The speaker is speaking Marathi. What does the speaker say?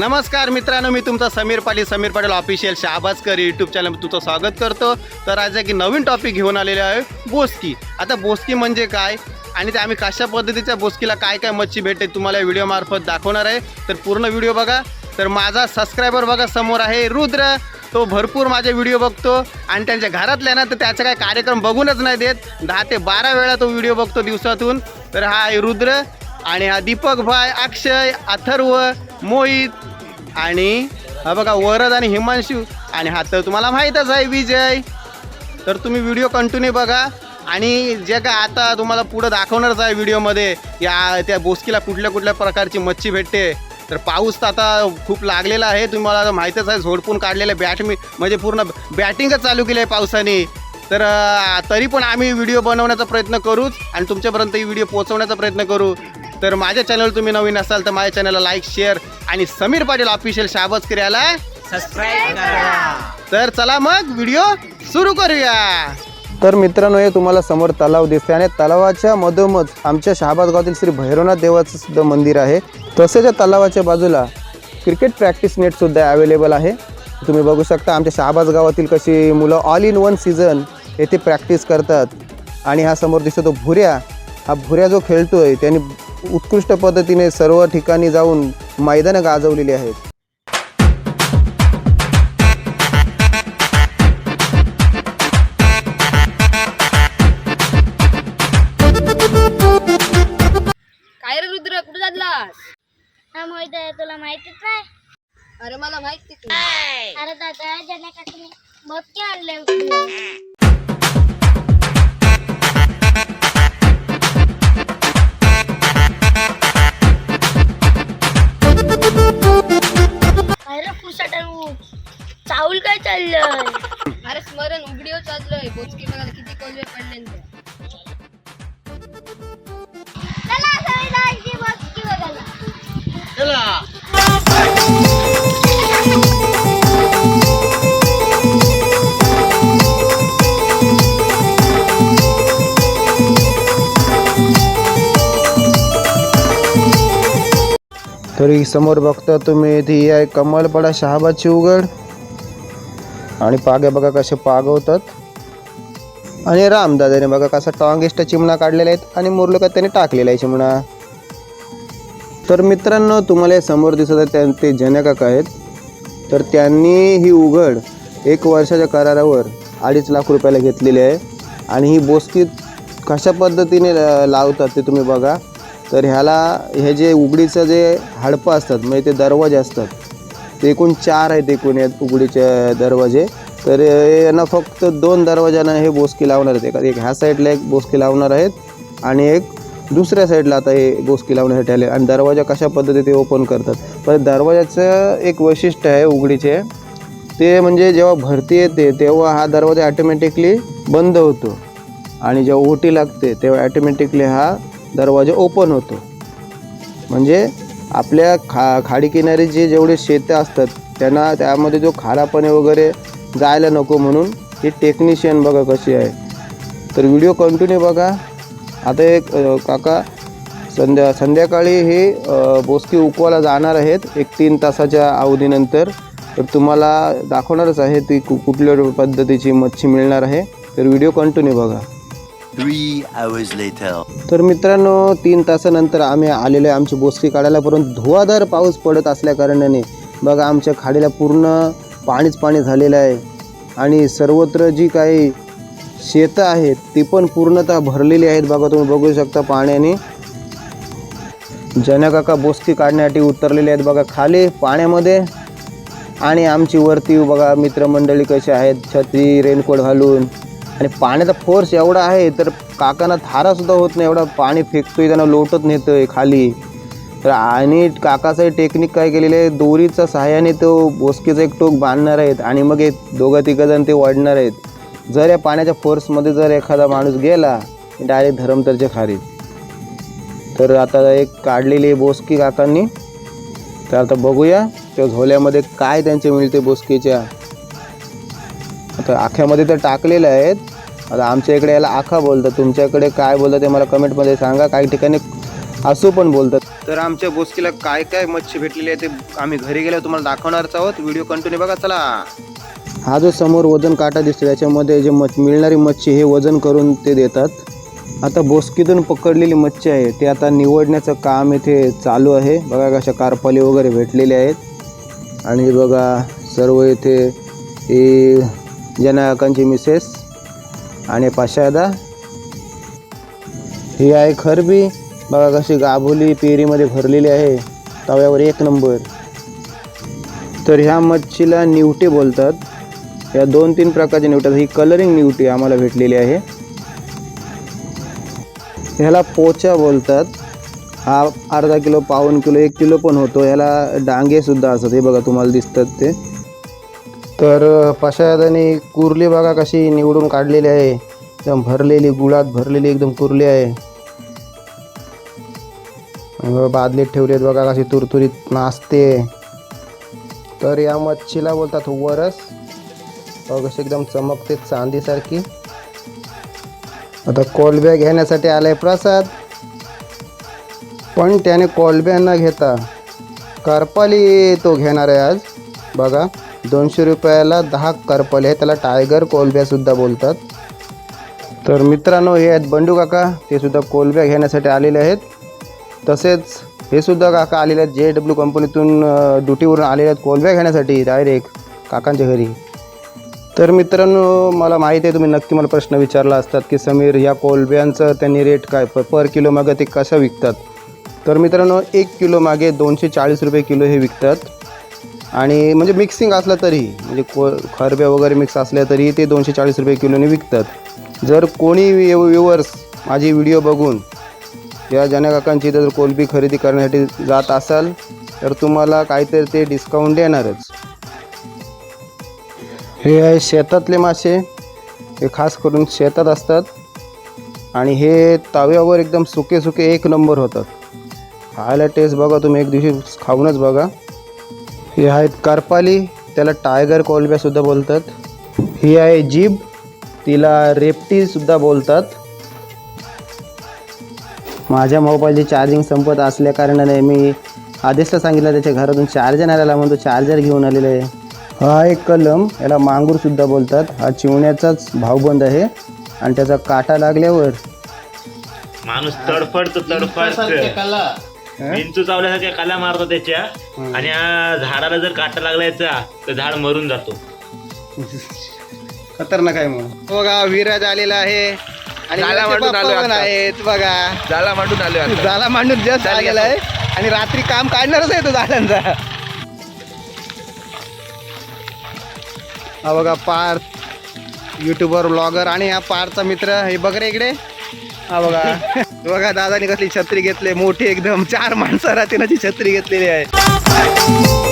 नमस्कार मित्रांनो मी तुमचा Sameer Patil Sameer Patil official Shahbazkar YouTube channel तुमचं स्वागत करतो. तर आज एक नवीन टॉपिक घेऊन आलेले आहे बोस्की. आता बोस्की म्हणजे काय आणि ते आम्ही कशा पद्धतीच्या बोस्कीला काय काय मच्छी भेटते तुम्हाला व्हिडिओमार्फत दाखवणार आहे. तर पूर्ण व्हिडिओ बघा. तर माझा सबस्क्रायबर बघा समोर आहे रुद्र. तो भरपूर माझे व्हिडिओ बघतो. आणि त्यांच्या घरातल्या ना तर त्याचा काय कार्यक्रम बघूनच नाही देत. दहा ते बारा वेळा तो व्हिडिओ बघतो दिवसातून. तर हा आहे रुद्र आणि हा दीपक भाई अक्षय अथर्व मोहित आणि हा बघा वरद आणि हिमांशू. आणि हा तर तुम्हाला माहीतच आहे विजय. तर तुम्ही व्हिडिओ कंटिन्यू बघा. आणि जे काय आता तुम्हाला पुढं दाखवणारच आहे व्हिडिओमध्ये या त्या बोस्कीला कुठल्या कुठल्या प्रकारची मच्छी भेटते. तर पाऊस तर आता खूप लागलेला आहे. तुम्हाला आता माहीतच आहे झोडपून काढलेलं बॅट मी म्हणजे पूर्ण बॅटिंगच चालू केली आहे पावसाने. तर तरी पण आम्ही व्हिडिओ बनवण्याचा प्रयत्न करूच आणि तुमच्यापर्यंत ही व्हिडिओ पोहोचवण्याचा प्रयत्न करू. तर माझ्या चॅनल तुम्ही नवीन असाल तर माझ्या चॅनलला लाईक शेअर आणि समीर पाटील ऑफिशियल शाबाज याला सबस्क्राईब करा. तर चला मग व्हिडिओ सुरू करूया. तर मित्रांनो हे तुम्हाला समोर तलाव दिसते आणि तलावाच्या मधोमध आमच्या शहाबाद गावातील श्री भैरवनाथ देवाचं सुद्धा मंदिर आहे. तसेच या तलावाच्या बाजूला क्रिकेट प्रॅक्टिस नेट सुद्धा अवेलेबल आहे. तुम्ही बघू शकता आमच्या शहाबाज गावातील कशी मुलं ऑल इन वन सीझन येथे प्रॅक्टिस करतात. आणि हा समोर दिसतो तो भुऱ्या हा भुऱ्या जो खेळतोय त्यांनी उत्कृष्ट पद्धतीने सर्व ठिकाणी जाऊन मैदानं गाजवलेली आहेत. काय रे रुद्र? कुठे चाललास? हा मोहित आहे तुला माहितीच नाही अरे मला माहिती तू. अरे दादा ज्याने काकीने आणले होते बोचकी किती पडले चला सगळे तरी समोर बघता तुम्ही ती आहे कमलपडा शहाबाची उघड आणि पागे बघा कसे पागवतात. आणि रामदादाने बघा कसा टॉंगिस्ट चिमणा काढलेला आहेत आणि मुरलका त्याने टाकलेला आहे चिमणा. तर मित्रांनो तुम्हाला समोर दिसत आहे त्या ते जनकाका आहेत. तर त्यांनी ही उघड एक वर्षाच्या करारावर अडीच लाख रुपयाला घेतलेली आहे. आणि ही बोस्की कशा पद्धतीने लावतात ते तुम्ही बघा. तर ह्याला हे जे उघडीचं जे हाडपं असतात म्हणजे ते दरवाजे असतात ते एकूण चार आहेत एकूण या उघडीचे दरवाजे. तर यांना फक्त दोन दरवाजांना हे बोसकी लावणार आहेत. एका एक ह्या साईडला एक बोसकी लावणार आहेत आणि एक दुसऱ्या साईडला आता हे बोसकी लावण्यासाठी आले. आणि दरवाजा कशा पद्धतीने ते ओपन करतात? पण दरवाजाचं एक वैशिष्ट्य आहे उघडीचे. ते म्हणजे जेव्हा भरती येते तेव्हा हा दरवाजा ॲटोमॅटिकली बंद होतो. आणि जेव्हा ओटी लागते तेव्हा ॲटोमॅटिकली हा दरवाजा ओपन होतो. म्हणजे आपल्या खा खाडी किनारी जे जेवढे शेतं असतात त्यांना त्यामध्ये जो खारापणे वगैरे जायला नको म्हणून. हे टेक्निशियन बघा कशी आहे. तर व्हिडिओ कंटिन्यू बघा. आता एक काका संध्या संध्याकाळी हे बोसकी उकवायला जाणार आहेत एक तीन तासाच्या अवधीनंतर. तर तुम्हाला दाखवणारच आहे ती कु कुठल्या पद्धतीची मच्छी मिळणार आहे. तर व्हिडिओ कंटिन्यू बघा. Three hours later. तर मित्रांनो तीन तासानंतर आम्ही आलेलो आहे आमची बोसकी काढायला परंतु धुवाधार पाऊस पडत असल्या कारणाने बघा आमच्या खाडीला पूर्ण पाणीच पाणी झालेलं आहे. आणि सर्वत्र जी काही शेतं आहेत ती पण पूर्णतः भरलेली आहेत बघा तुम्ही बघू शकता पाण्याने. जनकाका बोस्ती काढण्यासाठी उतरलेले आहेत बघा खाली पाण्यामध्ये. आणि आमची वरती बघा मित्रमंडळी कशी आहेत छत्री रेनकोट घालून. आणि पाण्याचा फोर्स एवढा आहे तर काकांना थारासुद्धा होत नाही एवढा पाणी फेकतोय त्यांना लोटत नेतोय खाली. तर आणि काकाचं टेक्निक काय केलेलं आहे? दोरीच्या सहाय्याने तो बोसकीचा एक टोक बांधणार आहेत आणि मग हे दोघं तिघंजण ते वाढणार आहेत. जर या पाण्याच्या फोर्समध्ये जर एखादा माणूस गेला डायरेक्ट धरमतरच्या खारीत तर आता एक काढलेली बोसकी काकांनी. तर आता बघूया त्या झोल्यामध्ये काय त्यांचे मिळते बोसकीच्या. आता आख्यामध्ये तर टाकलेलं आहेत. आता आमच्या इकडे याला आखा बोलतात. तुमच्याकडे काय बोलतं ते मला कमेंटमध्ये सांगा. काही ठिकाणी असू पण बोलतात. तर आमच्या बोसकीला काय काय मच्छी भेटलेली आहे ते आम्ही घरी गेल्यावर तुम्हाला दाखवणारच आहोत. व्हिडिओ कंटिन्यू बघा चला. हा जो समोर वजन काटा दिसतो त्याच्यामध्ये जे मच मिळणारी मच्छी हे वजन करून ते देतात. आता बोसकीतून पकडलेली मच्छी आहे ते आता निवडण्याचं काम इथे चालू आहे. बघा कशा कारपाली वगैरे भेटलेले आहेत. आणि बघा सर्व इथे ही जनकांची मिसेस आणि पाशादा. ही आहे खरबी. बघा कशी गाभोली पेरीमध्ये भरलेली आहे. तव्यावर एक नंबर. तर ह्या मच्छीला निवटे बोलतात. या दोन तीन प्रकारचे निवट्यात ही कलरिंग निवटी आम्हाला भेटलेली आहे. ह्याला पोचा बोलतात. हा अर्धा किलो पाऊन किलो एक किलो पण होतो. ह्याला डांगेसुद्धा असतात. हे बघा तुम्हाला दिसतात ते. तर पशादाने कुर्ली बघा कशी निवडून काढलेली आहे. एकदम भरलेली गुळात भरलेली एकदम कुर्ली आहे. बादलीत ठेवलेत बघा कशी तुरतुरीत नाचते. तर या मच्छीला बोलतात वरस. कशी एकदम चमकते चांदीसारखी. आता कोलब्या घेण्यासाठी आलाय प्रसाद. पण त्याने कोलब्या न घेता करपाली तो घेणार आहे आज. बघा दोनशे रुपयाला दहा करपाली आहे त्याला टायगर कोलब्यासुद्धा बोलतात. तर मित्रांनो हे आहेत बंडू काका. ते सुद्धा कोलब्या घेण्यासाठी आलेले आहेत. तसेच हे सुद्धा काका आलेले आहेत. जे डब्ल्यू कंपनीतून ड्युटीवरून आलेले आहेत. कोलब्या घेण्यासाठी डायरेक्ट काकांच्या घरी. तर मित्रांनो मला माहीत आहे तुम्ही नक्की मला प्रश्न विचारला असतात की समीर या कोलब्यांचं त्यांनी रेट काय? प पर किलो मागे ते कशा विकतात? तर मित्रांनो एक किलो मागे दोनशे चाळीस रुपये किलो हे विकतात. आणि म्हणजे मिक्सिंग असलं तरी म्हणजे को खरब्या वगैरे मिक्स असल्या तरी ते दोनशे चाळीस रुपये किलोने विकतात. जर कोणी व्ह्युअर्स माझी व्हिडिओ बघून या जनकाकांची इथं जर कोलबी खरेदी करण्यासाठी जात असाल तर तुम्हाला काहीतरी ते डिस्काउंट देणारच. हे आहे शेतातले मासे. हे खास करून शेतात असतात. आणि हे तव्यावर एकदम सुके सुके एक नंबर होतात. खायला टेस्ट बघा तुम्ही एक दिवशी खाऊनच बघा. हे आहेत करपाली त्याला टायगर कोलब्यासुद्धा बोलतात. ही आहे जीभ तिला रेपटीसुद्धा बोलतात. माझ्या मोबाईलची चार्जिंग संपत असल्या कारणाने मी आदेशला सांगितलं त्याच्या घरातून चार्जर आलेला म्हणून तो चार्जर घेऊन आलेला आहे. हा एक कलम याला मांगूरसुद्धा बोलतात. हा चिवण्याचाच भावबंद आहे आणि त्याचा काटा लागल्यावर माणूस तडफडतो तडफड विंचू चावल्यासारख्या काल्या मारतो त्याच्या. आणि झाडाला जर काटा लागला याचा तर झाड मरून जातो. खतरनाक आहे मग बघा विराज आलेला आहे. आणि पप्पा पण आहेत बघा. झाला मांडून आलो झाला मांडून जस्ट आलेला आहे. आणि रात्री काम काढणारच आहे तो झाडांचा. हा बघा पार्थ युट्यूबर ब्लॉगर आणि हा पारचा मित्र हे बघ रे इकडे. हा बघा. बघा दादानी कसली छत्री घेतली मोठी एकदम. चार माणसं राहते छत्री घेतलेली आहे.